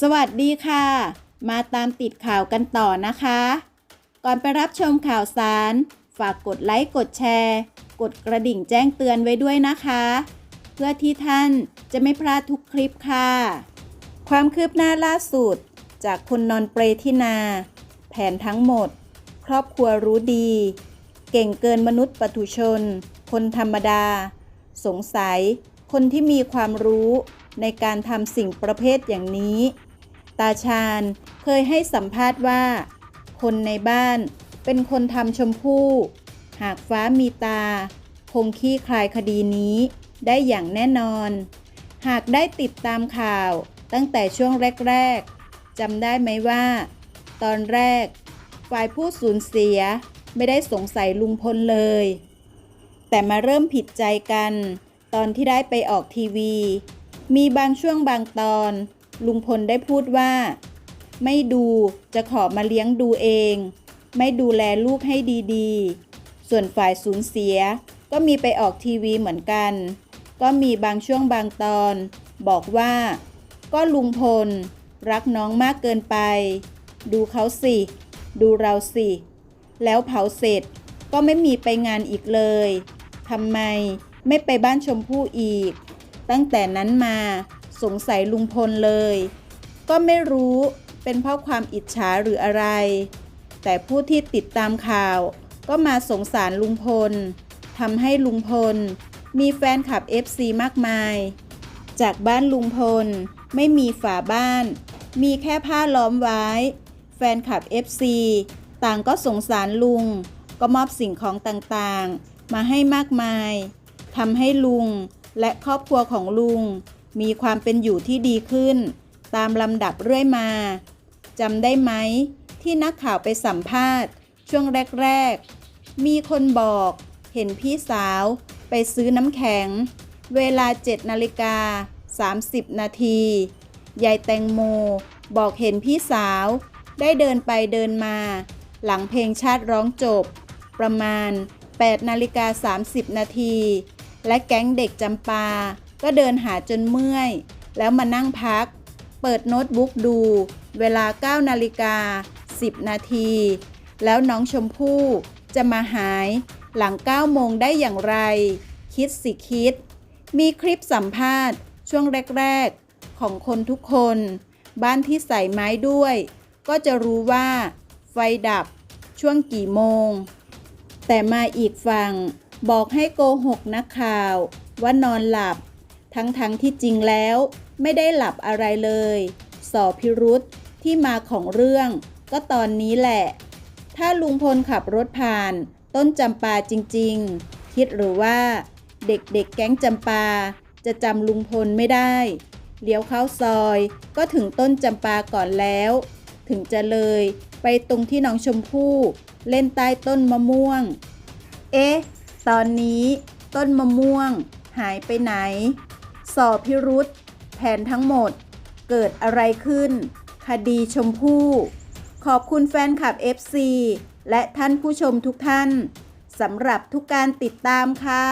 สวัสดีค่ะ มาตามติดข่าวกันต่อนะคะ ก่อนไปรับชมข่าวสาร ฝากกดไลค์กดแชร์ กดกระดิ่งแจ้งเตือนไว้ด้วยนะคะ เพื่อที่ท่านจะไม่พลาดทุกคลิปค่ะ ความคืบหน้าล่าสุด จากคนนอนเปรที่นา แผนทั้งหมด ครอบครัวรู้ดี เก่งเกินมนุษย์ปตุชน คนธรรมดา สงสัย คนที่มีความรู้ในการทำสิ่งประเภทอย่างนี้ ตาชาญเคยให้สัมภาษณ์ว่า คนในบ้านเป็นคนทำชมพู่ หากฟ้ามีตา คงขี้คลายคดีนี้ได้อย่างแน่นอน หากได้ติดตามข่าวตั้งแต่ช่วงแรก ๆจำได้ไหมว่า ตอนแรก ฝ่ายผู้สูญเสียไม่ได้สงสัยลุงพลเลย แต่มาเริ่มผิดใจกัน ตอนที่ได้ไปออกทีวี มีบางช่วงบางตอน ลุงพลได้พูดว่า ไม่ดูจะขอมาเลี้ยงดูเอง ไม่ดูแลลูกให้ดีๆ ส่วนฝ่ายสูญเสียก็มีไปออกทีวีเหมือนกัน ก็มีบางช่วงบางตอน บอกว่า ก็ลุงพล รักน้องมากเกินไป ดูเขาสิ ดูเราสิ แล้วเผาเสร็จก็ไม่มีไปงานอีกเลยทำไมไม่ไปบ้านชมพู่อีก ตั้งแต่นั้นมา สงสัยลุงพลเลย ก็ไม่รู้เป็นเพราะความอิจฉาหรืออะไร แต่ผู้ที่ติดตามข่าว ก็มาสงสารลุงพลทำให้ลุงพล มีแฟนคลับ FC มากมาย จากบ้านลุงพลไม่มีฝาบ้าน มีแค่ผ้าล้อมไว้ แฟนคลับ FC ต่างก็สงสารลุง ก็มอบสิ่งของต่างๆ มาให้มากมายทำให้ลุงและครอบครัวของลุง มีความเป็นอยู่ที่ดีขึ้น ตามลำดับเรื่อยมาจำได้ไหม ที่นักข่าวไปสัมภาษณ์ ช่วงแรก ๆ มีคนบอกเห็นพี่สาวไปซื้อน้ำแข็ง เวลา7นาฬิกา30 นาที ยายแตงโมบอกเห็นพี่สาว ได้เดินไปเดินมา หลังเพลงชาติร้องจบ ประมาณ8นาฬิกา30 นาที และแก๊งเด็กจำปา ก็เดินหาจนเมื่อย แล้วมานั่งพัก เปิดโน้ตบุ๊กดู เวลา 9 นาฬิกา 10 นาที แล้วน้องชมพู่จะมาหายหลัง 9 โมงได้อย่างไร คิดสิคิด มีคลิปสัมภาษณ์ ช่วงแรก ๆ ของคนทุกคน บ้านที่ใส่ไม้ด้วย ก็จะรู้ว่า ไฟดับช่วงกี่โมง แต่มาอีกฝั่ง บอกให้โกหกนักข่าว ว่านอนหลับ ทั้งๆทที่จริงแล้วไม่ได้หลับอะไรเลย สอพิรุษที่มาของเรื่อง ก็ตอนนี้แหละ ถ้าลุงพลขับรถผ่าน ต้นจำปาจริงๆ คิดหรือว่า เด็กๆแก๊งจำปา จะจำลุงพลไม่ได้ เลี้ยวเข้าซอยก็ถึงต้นจำปาก่อนแล้ว ถึงจะเลยไปตรงที่น้องชมพู่ เล่นใต้ต้นมะม่วง เอ๊ะ ตอนนี้ ต้นมะม่วง หายไปไหน สอบพิรุษแผนทั้งหมด เกิดอะไรขึ้น คดีชมพู่ ขอบคุณแฟนคลับ FC และท่านผู้ชมทุกท่านสำหรับทุกการติดตามค่ะ